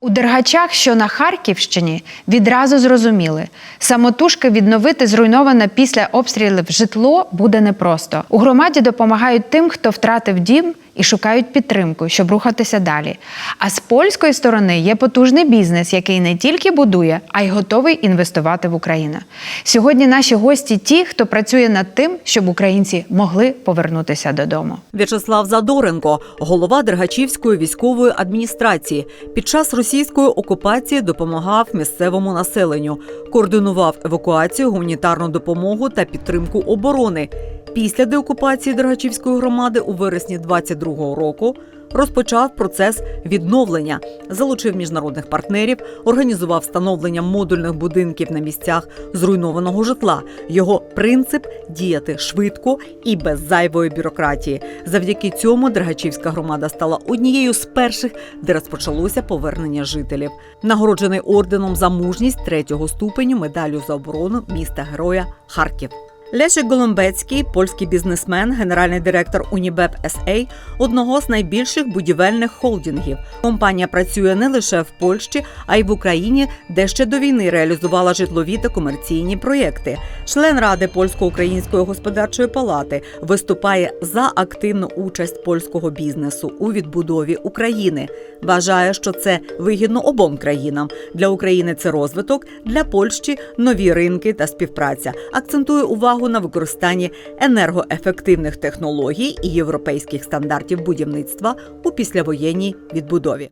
У Дергачах, що на Харківщині, відразу зрозуміли, самотужки відновити зруйноване після обстрілів житло буде непросто. У громаді допомагають тим, хто втратив дім, і шукають підтримку, щоб рухатися далі. А з польської сторони є потужний бізнес, який не тільки будує, а й готовий інвестувати в Україну. Сьогодні наші гості ті, хто працює над тим, щоб українці могли повернутися додому. В'ячеслав Задоренко, голова Дергачівської військової адміністрації, під час російської окупації допомагав місцевому населенню, координував евакуацію, гуманітарну допомогу та підтримку оборони. Після деокупації Дергачівської громади у вересні 22-го року розпочав процес відновлення, залучив міжнародних партнерів, організував встановлення модульних будинків на місцях зруйнованого житла. Його принцип діяти швидко і без зайвої бюрократії. Завдяки цьому Дергачівська громада стала однією з перших, де розпочалося повернення жителів. Нагороджений орденом за мужність третього ступеню медаллю за оборону міста Героя Харків. Лешик Голомбецький, польський бізнесмен, генеральний директор Унібеп SA, одного з найбільших будівельних холдингів. Компанія працює не лише в Польщі, а й в Україні, де ще до війни реалізувала житлові та комерційні проєкти. Член ради польсько-української господарчої палати виступає за активну участь польського бізнесу у відбудові України. Вважає, що це вигідно обом країнам. Для України це розвиток, для Польщі нові ринки та співпраця. Акцентує увагу на використанні енергоефективних технологій і європейських стандартів будівництва у післявоєнній відбудові.